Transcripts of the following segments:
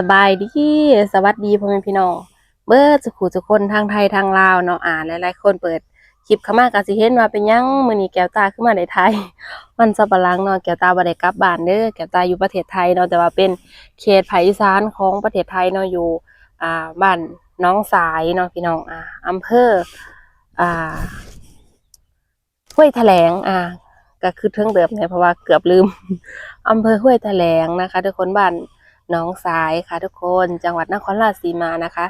สบายดีสวัสดีพ่อแม่พี่น้องเบิดสุขุทุกคนทางไทยทางลาวเนาะอ่านหลายๆคนเปิดคลิปเข้ามาก็สิเห็นว่าเป็นยังมือนี้แก้วตาขึ้นมาในไทยมันสับปะหลังเนาะแก้วตาบ่ไดกลับบ้านเด้อแก้วตาอยู่ประเทศไทยเนาะแต่ว่าเป็นเขตภาคอีสานของประเทศไทยเนาะอยู่อ่าบ้านน้องสายเนาะพี่น้องอ่าอำเภออ่าห้วยแถลงอ่าก็คือเทิงเดิมเนี่ยเพราะว่าเกือบลืมอำเภอห้วยแถลงนะคะทุกคนบ้าน น้องสายค่ะทุกคนจังหวัดนครราชสีมานะคะ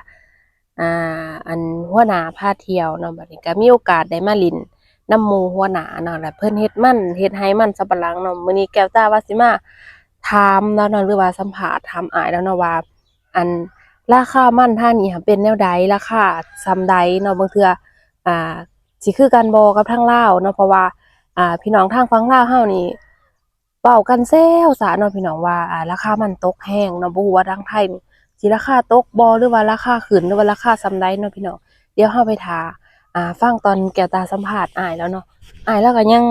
อ่าอันหัวหน้าพาเที่ยวเนาะบัดนี้ก็มีโอกาสได้มาลินน้ำมูหัวหน้าเนาะแล้วเพิ่นเฮ็ดมันเฮ็ดให้มันสับปะหลังเนาะมื้อนี้แก้วตาว่าสิมาถามแล้วเนาะหรือว่าสัมภาษณ์ถามอายแล้วเนาะว่า อันราคามันท่านี้ค่เป็นแนวใดราคาซำใดเนาะบางเทื่ออ่าสิคือกันบ่กับทางลาวเนาะเพราะว่าอ่าพี่น้องทางฝั่งลาวเฮานี่ เว้ากันแซวซะเนาะพี่น้องว่าอ่าราคามันตกแห้งเนาะบ่ฮู้ว่าทางไทยนี่สิราคาตกบ่หรือว่าราคาขึ้นหรือว่าราคาส่ำใดเนาะพี่น้องเดี๋ยวเฮาไปถาอ่าฟังตอนแก้วตาสัมภาษณ์อ้ายแล้วเนาะอ้ายแล้วก็ยัง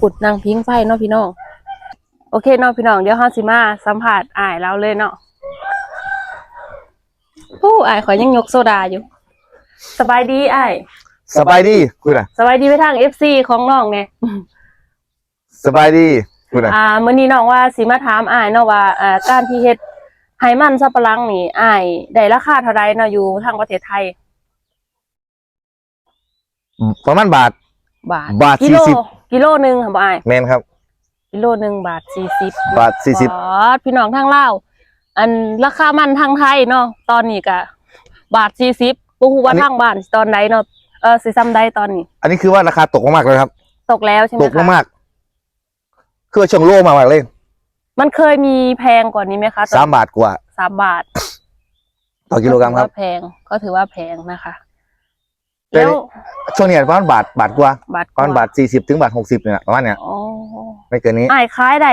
ปุดนางพิงไฟเนาะพี่น้องโอเคเนาะพี่น้องเดี๋ยวเฮาสิมาสัมภาษณ์อ้ายแล้วเลยเนาะผู้อ้ายขอยยังยกโซดาอยู่ สบายดีอ้ายสบายดีคุณอะสบายดีไปทาง FC ของน้องแน่สบายดีคุณ อะอ่ามื้อนี้น้องว่าสิมาถามอ้ายเนาะว่าอ่าการที่เฮ็ดไหมันสับปะหลังนี่อ้ายได้ราคาเท่าใดเนาะอยู่ทางประเทศไทย ประมาณบาท บาทบาทกิโลสี่สิบ กิโลหนึงค่ะบ่อ้ายแมนครับ กิโลหนึงบาท40 บาทสี่สิบอ๋อพี่น้องทางลาวอันราคามันทางไทยเนาะตอนนี้ก็บาท40บ่ฮู้ว่าทางบ้านสิตอนใดเนาะเออสิซ้ำใดตอนนี้ อันนี้คือว่าราคาตกมากๆเลยครับ ตกแล้วใช่ไหมตกคะมากๆ คือว่าช่วงโลมากๆเลย มันเคยมีแพงกว่านี้ไหมคะตอนสามบาทกว่าสามบาทต่อกิโลกรัมครับถือว่าแพงก็ถือว่าแพงนะคะเป็นแล้วช่วงนี้ประมาณบาทบาทกว่าบาทประมาณบาทสี่สิบถึงบาทหกสิบเนี่ยประมาณเนี้ยอ๋อไม่เกินนี้ อ้ายขายได้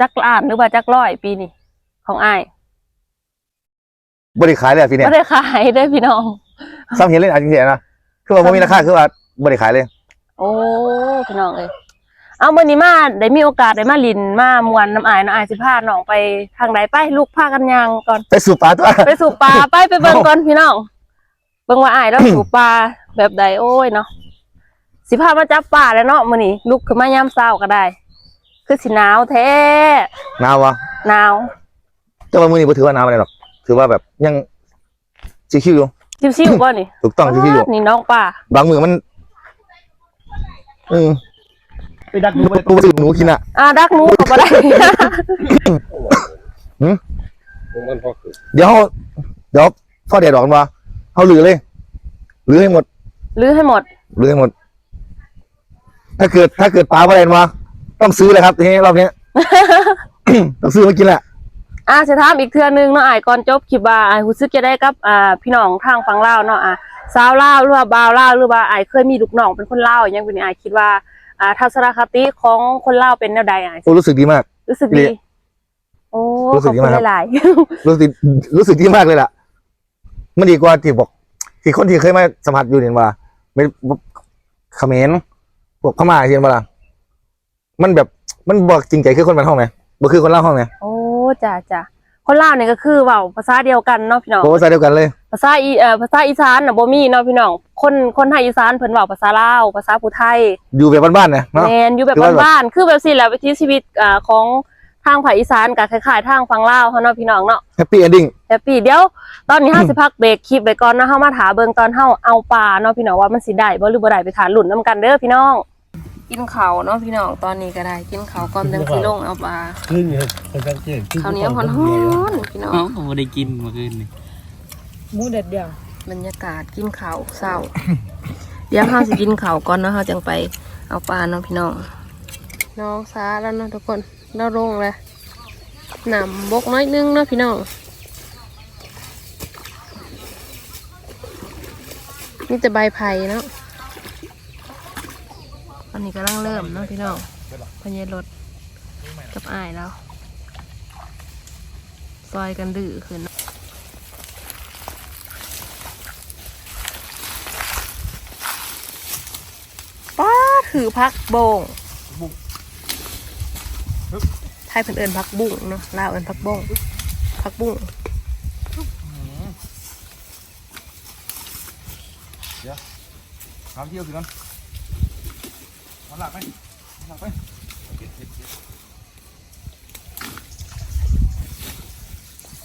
จักล้านหรือว่าจักร้อยปีนี่ของอ้ายบริขายเลยอะพี่เนี่ยไม่ได้ขายได้อพี่น้อง ซ้ำเห็นเล่นอันจริงๆนะคือว่าผมมีราคาคือว่าบริขายเลย โอ้พี่น้องเอ้ย เอามื่อนี้มาได้มีโอกาสได้มาลินมามวนน้ำอายน้ำอายสิพาน้องไปทางใดไปลูกพากันยางก่อน ไปสู่ป่าตัวไปสู่ปลาไปไปเบิ่งก่อนพี่น้องเบิ่งว่าอายแล้วสู่ปลาแบบใดโอ้ยเนาะสิพามาจับปลาแล้วเนาะมื้อนี้ลุกขึ้นมายามเช้าก็ได้ คือสิหนาวแท้หนาววะหนาวแต่ว่ามือนี้ผมถือว่าหนาวอะไรหรอกถือว่าแบบยังชิวๆอยู่ชิวๆบ่นี่ถูกต้องชิวๆอยู่นี่น้องปลาบางมือมันอืม ไปดักหนูไปตัวสื่อหนูกินอะอ่าดักหนูก็บ่ได้เดี๋ยวเขาเดี๋ยวพ่อเดี๋ยวดอกกันว่าเขาลือเลยลือให้หมดลื้อให้หมดลือให้หมด ถ้าเกิดถ้าเกิดปลาประเด็นมาต้องซื้อเลยครับทีนี้รอบนี้ต้องซื้อมากินแหละอ่าจะถามอีกเทื่อนึงเนาะอ้ายก่อนจบคลิปว่าอ้ายรู้สึกจะได้กับอ่าพี่น้องทางฝั่งลาวเนาะอ่าสาวลาวหรือว่าบ่าวลาวหรือว่าอ้ายเคยมีลูกน้องเป็นคนลาวอย่างนี้อ้ายคิดว่า อ่าทัศนคติของคนลาวเป็นแนวใดอ้ายโอ้รู้สึกดีมาก รู้สึกดี ดีโอ้รู้ขสึอกบดีคุณมากครับ หลายรู้สึกรู้สึกดีมากเลยล่ะ มันดีกว่าที่บอก ที่คนที่เคยมาสัมผัสอยู่เนี่ยว่าไม่เขมรพวกพม่าเห็นเวลามันแบบมันบอกจริงใจคือคนบ้านห้องไหมบ่คือคนเล่าห้องไหมๆโอ้จ้ะจ้ะคนลาวเนี่ยก็คือเว้าภาษาเดียวกันเนาะพี่น้อง โอ้ใส่เดียวกันเลย ภาษาอีเอ่อภาษาอีสานน่ะบ่มีเนาะพี่น้อง คนคนไทยอีสานเพิ่นเว้าภาษาลาวภาษาผู้ไทยอยู่แบบบ้านๆนะเนาะ แมนอยู่แบบคือว่าแบบบ้านๆคือแบบสิแหละวิถีชีวิตอ่าของทางภาคอีสานกับคล้ายๆทางฝั่งลาวเฮาเนาะพี่น้องเนาะ แฮปปี้เอนดิ้ง แฮปปี้เดี๋ยวตอนนี้เฮาสิพักเบรกคลิปไว้ก่อนเนาะเฮามาถาเบิ่งตอนเฮาเอาปลาเนาะพี่น้องว่ามันสิได้บ่หรือบ่ได้ไปถาลุ้นนํกันเด้อพี่น้อง กินข้าวเนาะพี่น้องตอนนี้ก็ได้ กินข้าวก่อนจังสิลงเอาปลาขึ้นเนี่ยเป็นการเก่งข้าวเหนียวฮ้อนๆพี่น้องอ๋อผมไม่ได้กินเมื่อคืนนี่ มืดเดี่ยวบรรยากาศกินข้าวเศร้า เดี๋ยวเฮาสิกินข้าวก่อนเนาะเฮาจังไปเอาปลาเนาะพี่น้อง น้องสาแล้วเนาะทุกคนเราลงเลยหนำบกน้อยนึงเนาะพี่น้องนี่จะใบไผ่เนาะตอนนี้กำลังเริ่มเนาะพี่น้องพญรถกับอ้ายแล้ว ซอยกันดื้อขึ้น เนาะป้าถือพักโบงไทยเพิ่นเอิญพักบุ้งเนาะลาวเอิญพักบงผักบุ้งทำเที่ยวสิกันมันหลักไหมหลักไหม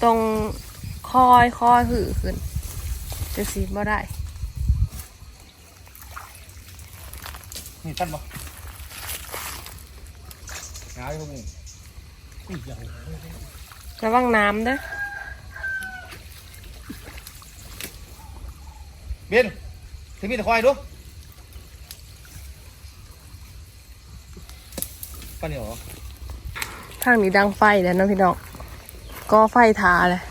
ตรงคอยคอยหือขึ้นจะสีบ่ได้ นี่ตั้นบ่งายพวกมึงระวังน้ำเด้อเบนถึงมีแต่ควายดูปันนี่เหรอ ทางนี้ดังไฟแล้วเนาะพี่น้องก็ไฟทาเลย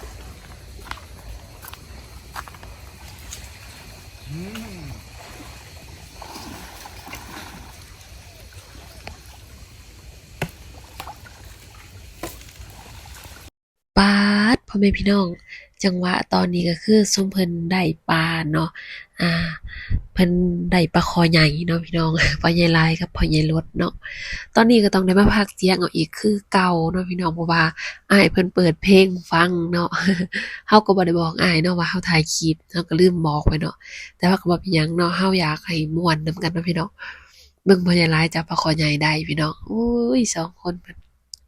ปาดพ่ อแม่พี่น้อง จังหวะตอนนี้ก็คือส้มเพิ่นได้ปลาเนาะอ่าเพิ่นได้ปลาคอใหญ่เนาะพี่น้องปลาใหญ่ลายกับปลาใหญ่รสเนาะตอนนี้ก็ต้องได้มาพากเสียงเอาอีกคือเก่าเนาะพี่น้องเพราะว่าอ้ายเพิ่นเปิดเพลงฟังเนาะเฮาก็บ่ได้บอกอ้ายเนาะว่าเฮาถ่ายคลิปเฮาก็ลืมบอกไปเนาะแต่ว่าก็บ่เป็นหยังเนาะเฮาอยากให้ม่วนนํกันเนาะพี่น้องเบิ่งพญาลายจับปลาคอใหญ่ได้พี่น้องอุ้ยสองคนเพิ่น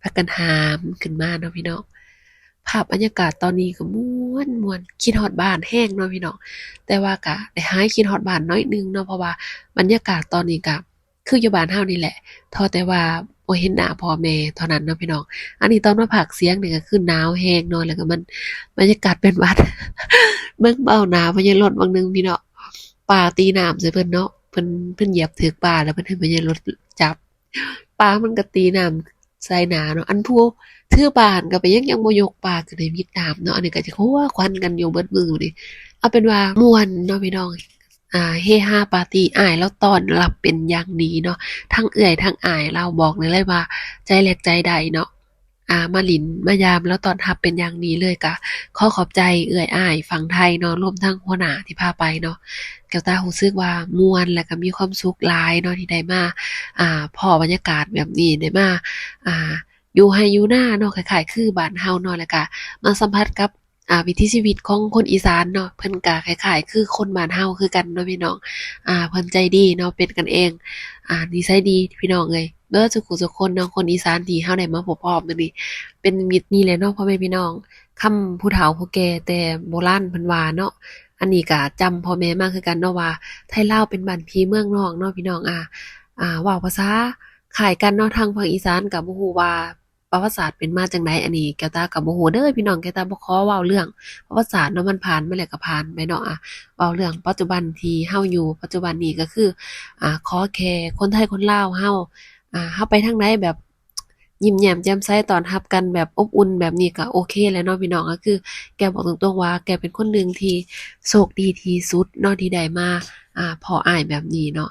พากันหามขึ้นมาเนาะพี่น้อง ภาพบรรยากาศตอนนี้ก็ม่วนม่วนคิดฮอดบ้านแห้งเนาะพี่น้องแต่ว่าก็ได้หายคิดฮอดบ้านน้อยนึงเนาะเพราะว่าบรรยากาศตอนนี้ก็คืออยู่บ้านเฮานี่แหละทอแต่ว่าบ่เห็นหน้าพ่อแม่เท่านั้นเนาะพี่น้อง อันนี้ตอนมาผักเสียงเนี่ยก็คือหนาวแห้งเนาะแล้วก็มันบรรยากาศเป็นวัด เบิ่งเบาหนาวพญารถบางนึงพี่เนาะป่าตีน้ำใส่เพิ่นเนาะเพิ่นเพิ่นเหยียบถึกป่าแล้วเพิ่นให้พญารถจับป่ามันก็ตีน้ำใส่หนาเนาะอันผู้ ถือบ้านก็ไปยังยังบ่ยกปาก็ได้มิดน้ำเนาะอันนี้ก็จะคัวควันกันอยู่เบิดมือนี่เอาเป็นว่าม่วนเนาะพี่น้องอ่าเฮฮาปาร์ตี้อ้ายแล้วตอนรับเป็นอย่างดีเนาะทั้งเอื่อยทั้งอายเราบอกเลยเลยว่า ใจแหลกใจใดเนาะอ่ามาหลินมายามแล้วตอนทับเป็นอย่างนี้เลยกะขอขอบใจเอื่อยอายฝั่งไทยเนาะรวมทั้งหัวหน้าที่พาไปเนาะแก้วตารู้สึกว่ามวนและก็มีความสุขหลายเนาะที่ได้มาอ่าพอบรรยากาศแบบนี้ได้มาอ่า อยู่ให้อยู่หน้าเนาะคล้ายๆคือบ้านเฮาเนาะแล้วก็มาสัมผัสกับอ่าวิถีชีวิตของคนอีสานเนาะเพิ่นก็คล้ายๆ คือคนบ้านเฮาคือกันเนาะพี่น้องอ่าเพิ่นใจดีเนาะเป็นกันเอง อ่านิสัยดีพี่น้องเลยเด้อสุขุสุกคนเนาะคนอีสานที่เฮาได้มาพบพบมื้อนี้เป็นมิตรนี่แหละเนาะพ่อแม่พี่น้องคำผู้เฒ่าผู้แก่แต่โบราณเพิ่นว่าเนาะอันนี้ก็จำพ่อแม่มากคือกันเนาะว่าไทยลาวเป็นบ้านพี่เมืองน้องเนาะพี่น้องอ่าอ่าว้าภาษา คล้ายกันเนาะทางภาคอีสานก็บ่ฮู้ว่าประวัติศาสตร์เป็นมาจังไดอันนี้แกวตาก็บ่ฮู้เด้อพี่น้องแกวตาบ่ขอเว้าเรื่องประวัติศาสตร์เนาะมันผ่านมาแล้วก็ผ่านไปเนาะอะเว้าเรื่องปัจจุบันที่เฮาอยู่ ปัจจุบันนี้ก็คืออ่าขอแค่คนไทยคนลาวเฮาอ่าเฮาไปทางใดแบบยิ้มแย้มแจ่มใสตอนรับกันแบบอบอุ่นแบบนี้ก็โอเค แล้วเนาะพี่น้องก็คือ แกบอกตรงๆว่า แกเป็นคนหนึ่งที่โชคดีที่สุดเนาะที่ได้มาอ่าพออายแบบนี้เนาะ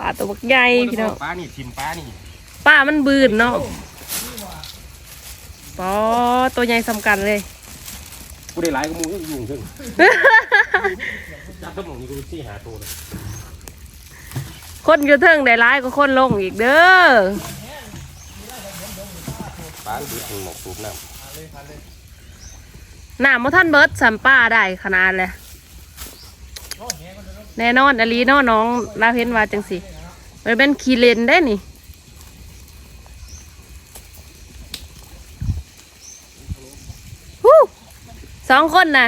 ปลาตัวบักใหญ่พี่น้องป้านี่ทิมป้านี่ป้ามันบืนเนาะปอตัวใหญ่สำคัญเลยกูได้หลายก็มูก็ยุ่งขึ้นจับกระหม่อมนี่กูซี่หาตัวเลยคนอยู่เทิงได้ร้ายก็คนลงอีกเด้อป้าดูถึงหมกสูบน้หน้ามาท่านเบิร์ดสัมป้าได้ขนาดเลย แน่นอนอลีนาะน้องลาเพ้นว่าจังสิมันเป็นคีเลนได้นี่ฮู้สองคนนะ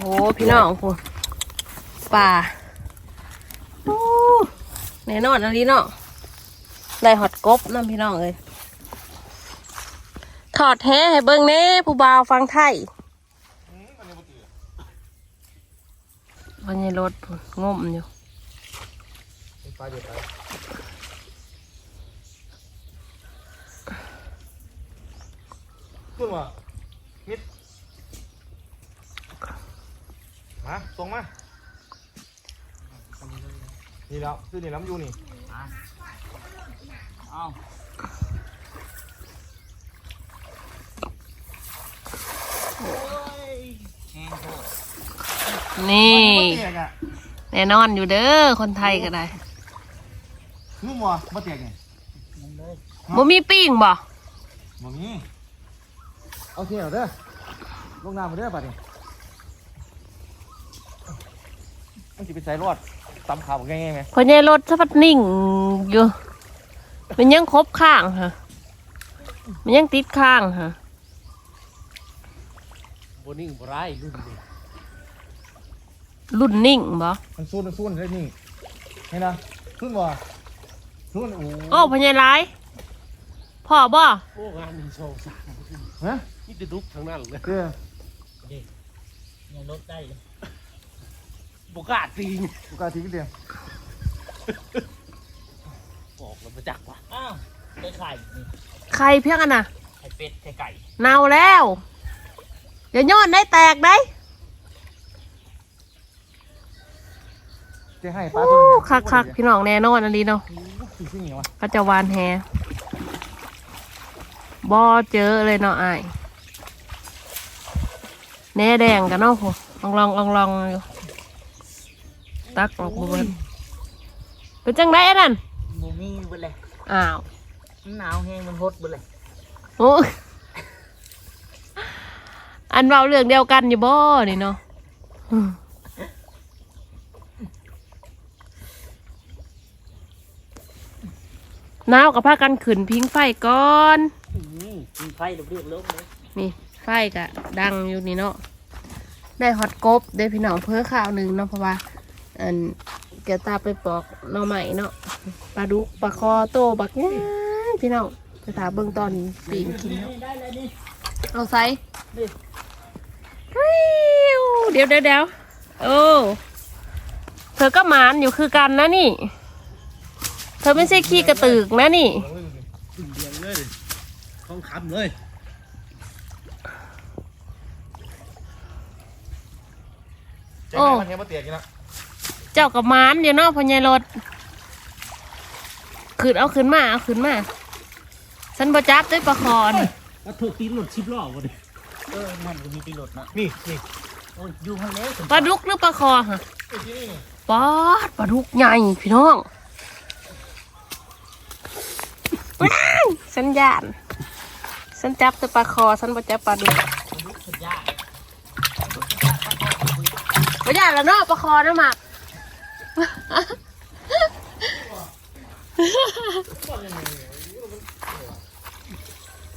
โอ้พี่น้องพูป่าโอ้แน่นอนอลีเนาะได้ฮอตกบน้ำพี่น้องเลย ถอดแท้ให้เบิ่งแหน่ผู้บ่าวฟังไทยวันนี้รถพุ่นงมอยู่ไปเดี๋ยวไปขึ้นมามิดมาตรงมา นี่แล้วคือนี่ล้ำอยู่นี่ำอ้า นี่เนี่ยอะแน่นอนอยู่เด้อคนไทยก็ได้งุ้มบ่บ่แตกไงบ่มีปิ้งบ่บ่มีเอาเที่ยวเด้อลงน้ำมาเด้อบัดนี้มันสิไปใส่รอดตำขาวง่ายๆไหมพอใหญ่รถสะพัดนิ่งอยู่ มันยังครบข้างฮะมันยังติดข้างฮะ บนนิ่งบ่ร้ายรุ่นนี้รุ่นนิ่งบ่มันสู้มันสู้ได้นี่เห็นนะสู้บ่สู้โอ้โอ้พอใหญ่ร้ายพ่อบ่โอ้งานหนึ่งสองสามฮะนี่จะดุกทั้งนั้นเลยเด้อยังลดได้เลยบกล้าตีงกูกล้าทิ้งเดียวออกแล้วมาจักว่ะอ้าวได้ไข่นี่ใครเพียงอันน่ะไข่เป็ดไข่ไก่เน่าแล้ว อย่าโยนได้แตกได้จะให้ปลาโอ้ตัวนึงคักคักๆพี่น้องแน่นอนอันนี้เนาะจริงๆอย่างวะก็จะวานแฮบ่เจอเลยเนาะอ้ายแหน่แดงกันเนาะโหลองลองลองลองๆอยู่ตักออกบ่เบิดเป็นจังไดอันนั้นบูมี่เบิดเลยอ้าวมันหนาวแห้งมันฮดเบิดเลยโอ้ย อันเราเรื่องเดียวกันอยู่บ่นี่เนาะอืมหนาวกับพากันขืนพิงไฟก่อนอื้อหือมีไฟเรียบๆลงเลยนี่ไฟกะดังอยู่นี่เนาะได้ฮอตกบได้พี่น้องเพิ่อข้าวหนึ่งเนาะเพราะว่าอันเกี่ยวตาไปปอกหน่อใหม่เนาะปลาดุกปลาคอโตบักง่ายพี่น้องจะถามเบิ่งตอนปีนกินเนาะได้เลยนี่เอาไซริ้ว เดี๋ยวเดี๋ยวเดี๋ยวโอ้เธอก็หมานอยู่คือกันนะนี่ เธอไม่ใช่ขี้กระตือกนะนี่ขึ้นเดียงเลยทองคำเลยจะให้มันเห็นว่าเตียกินนะเจ้ากับหมานอยู่เนาะพญายรถขึ้นเอาขึ้นมาเอาขึ้นมาฉันประจับด้วยประคอนแล้วถูกตีนหลุดชิบล้อบ่ดิ เออมันก็มีตีรถนะนี่นี่โอ้ยอยู่ข้างเล็กปลาดุกหรือปลาคอฮะปลาดปลาดุกใหญ่พี่น้องว้าวฉันยานฉันจับแต่ปลาคอฉันประจับปลาดุกสุดยอดไม่ยานแล้วเนาะปลาคอนะหมัก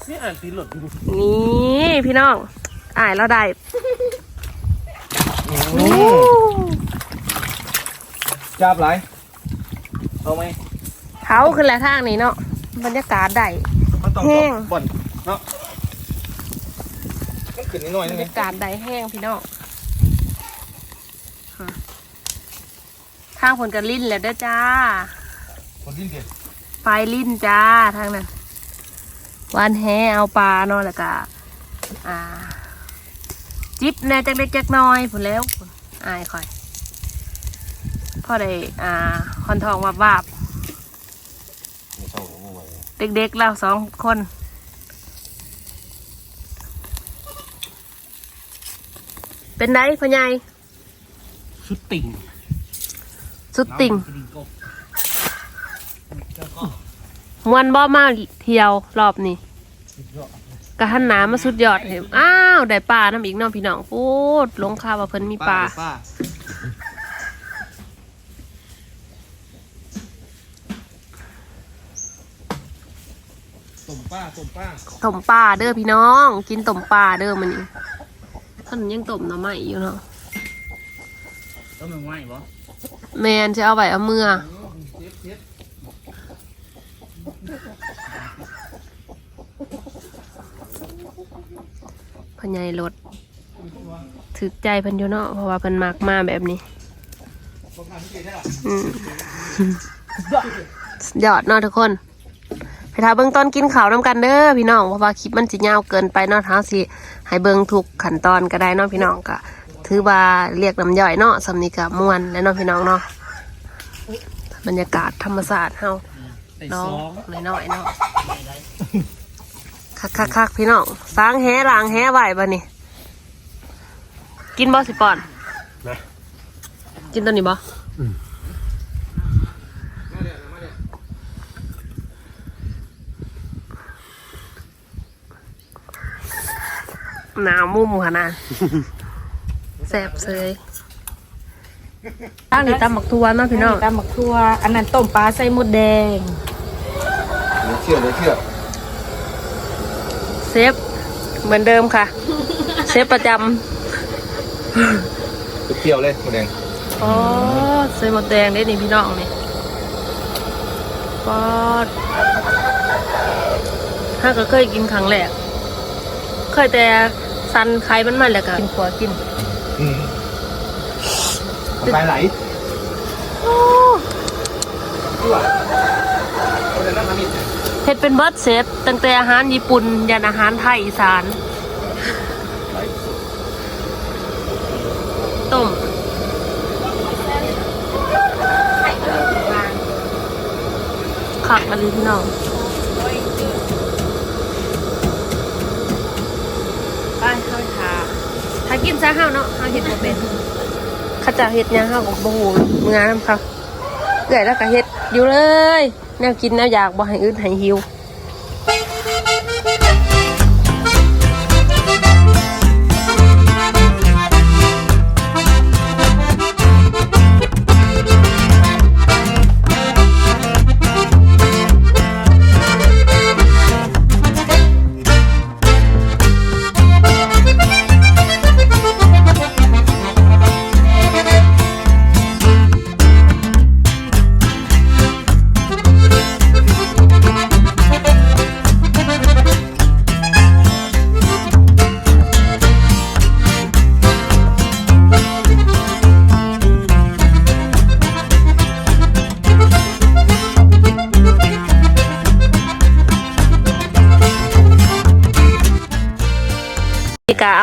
นี่อ่านตีนหลุดดูนี่พี่น้องอ่ายเราได้จับไหลเอาไหมเขาขึ้นแล้วทางนี้เนาะบรรยากาศได้มันต้องแห้งบ่อนเนาะมันขึ้นนิดหน่อยบรนึงรยากาศได้แห้งพี่น้องฮะทางผลกันลิ้นแล้วเด้อจ้าคนดิ้นเตียไฟลิ้นจ้าทางนั้น วานแหเอาปลาเนาะแล้วก็อ่า จิบแหน่จักเล็กจักน้อยผลแล้วพุ่นอายคอยพ่อได้อ่าคอนทองวับวาบไม่เศร้าหรอกมึงไหวเด็กๆเราสองคนเป็นไงพ่อใหญ่ชุดติ่งสุดติ่งติ่งกบ มวนบ่มาเที่ยวรอบนี้กะหันหนามาสุดยอดเห็นอ้าวได้ปลาน้ำอีกเน้องพี่น้องพูดลงข่าวว่าเพิ่นมีปลาป้าต้มป้าต้มป้าต้มปลาเด้อพี่น้อง กินต้มปลาเด้อมันนี่ท่านยังต้มหน่อไม้อยู่เนาะก็มันไหวบ่แมนจะเอาไว้เอาเมื่อ พญายรถถึกใจเพันอยู่เนาะเพราะว่าเพันมากมาแบบนี้อืมสุดยอดเนาะทุกคน ไปทาเบื้องต้นกินข้าวน้ำกันเด้อพี่น้องเพราะว่าคลิปมันสิยาวเกินไปเนาะทั้งสิให้เบิ่งทุกขั้นตอนก็ได้เนาะพี่น้องก็ถือว่าเรียกน้ำย่อยเนาะสำนีกับม่วนและเนาะพี่น้องเนาะบรรยากาศธรรมศาสตร์เฮาใส่น้อซงองน้อยๆเนาะ คักคักคักพี่น้องสางแห้ลางแห่ไหวบ่นี่กินบอสิปอนนะกินตัวนี้บ่หนาวมุมขนาดแสบเลยตั้งนี่ตำหมักทัวเนาะพี่น้องตำหมักทัว อันนั้นต้มปลาใส่มดแดงเชื่อเลเชื่อ ฟเหมือนเดิมค่ะเซฟประจเปรี้ยวเลยหมูแดงำอ๋อใส่หมดแดงได้นี่พี่น้องนี่ปอดถ้าก็เคยกินครั้งแรกเคยแต่สันไข่มันมันแหละก็กินขัวกินน้ำลายไหล เฮ็ดเป็นเบิร์ดเซตตั้งแต่อาหารญี่ปุ่นยันอาหารไทยอีสานต้มขักมาเลยพี่น้องไปเข้าทาถ้ากินซะห้าวเนาะห้าเห็ดบ่เป็นข้าจะเห็ดหยังห้าวกับบ่หูมืองานนำเขาเกิดแล้วก็เห็ดอยู่เลย แนวกินแนวอยากบ่ให้อื่นให้หิว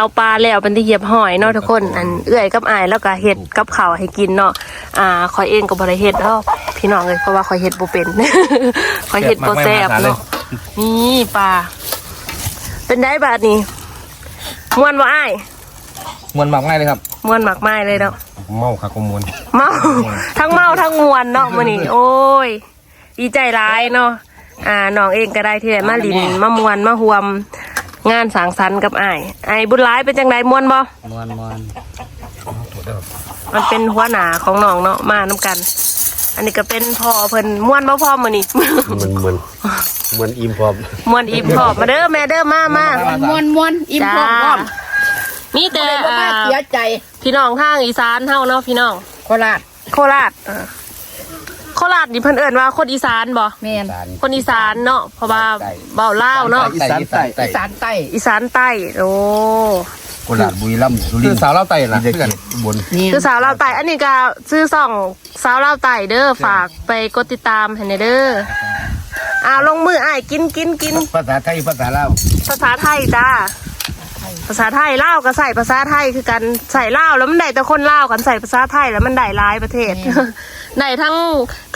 เอาปลาแล้วเป็นที่เหยียบหอยเนาะทุกคน อันเอื้อยกับอายแล้วก็เห็ดกับข้าวให้กินเนาะอ่าคอยเองก็บ่ได้เฮ็ดเนาะพี่น้องเลยเพราะว่าคอยเฮ็ดบ่เป็นคอยเฮ็ดบ่แซ่บเนาะนี่ปลาเป็นได้บาดนี้ม่วนบ่อ้ายมวนหมักง่ายเลยครับม่วนหมักไม้เลยเนาะเมาค่ะกมวลเมาทั้งเมาทั้งมวนเนาะมื้อนี้โอ้ยดีใจร้ายเนาะอ่าน้องเองก็ได้ที่ได้มาลินมามวนมาหวม งานสังสรรค์กับอ้ายอ้ายบุญร้ายเป็นจังไดม่วนบ่มวนมวนมันเป็นหัวหนาของน้องเนาะมาน้ำกัน อันนี้ก็เป็นพ่อเพิ่นม่วนบ่พ่อมื้อนี้มันมันมันอิ่มพร้อมม่วนอิ่มพร้อมมาเด้อแม่เด้อมามามวนมวนอิ่มจ้าพร้อมพร้อมมีแต่บ่ได้อ่าเสียใจ พี่น้องทางอีสานเฮาเนาะพี่น้อง โคราชโคราชเออ โคราชนี่เพิ่นเอิ้นว่าคนอีสานบ่แม่น คนอีสานเนาะเพราะว่าเบาลาวเนาะอีสานใต้ อีสานใต้อีสานใต้โอ้โคราชบุรีรัมย์สุริคืนอทร์สาวเล่าไต่ละเพื่อนบนนี่คือสาวลาวใต้อันนี้ก็ชื่อซ่องสาวลาวใต้เด้อฝากไปกดติดตามให้หน่อยเด้ออ่าลงมืออ้ายกินกินกิน ภาษาไทยภาษาลาวภาษาไทยจ้า ภาษาไทยเล่าวก็ใส่ภาษาไทยคือกันใส่เล่าวแล้วมันได้แต่คนเล่าวกันใส่ภาษาไทยแล้วมันได้หลายประเทศ ได้ทั้ง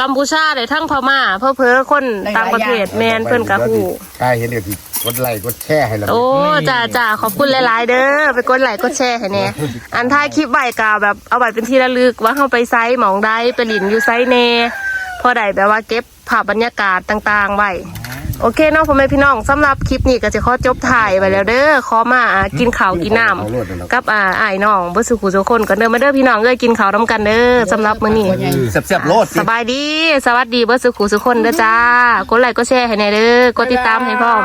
กัมพูชาได้ทั้งพม่าเพื่อเพื่อคนต่างประเทศแมนเพื่อนกะฮูกายเห็นเดี๋ยวสิกดไลค์กดแชร์ให้เราโอ้จ้าจ้าขอบคุณหลาย ๆ เด้อไปกดไลค์กดแชร์ให้แน่อันท้ายคลิปใบกาแบบเอาไว้เป็นที่ระลึกว่าเฮาไปไซส์หมองได้ไปหลินอยู่ไซส์เนพอได้แบบว่าเก็บภาพบรรยากาศต่าง ๆ ไว้ โอเคเนาะพ่อแม่พี่น้องสำหรับคลิปนี้ก็จะขอจบถ่ายไปแล้วเด้อขอมาอ่ากินข้าวกินน้ำกับอ่าอ้ายน้องบ่สุขุทุกคนก็เด้อมาเด้อพี่น้องเอ้ยกินข้าวนํกันเด้อสำหรับมื้อนี้เสียบๆโลดสบายดี สวัสดีเบ่สุขุทุกคนเด้อจ้ากดไลค์กดแชร์ให้แน่เด้อกดติดตามให้พร้อม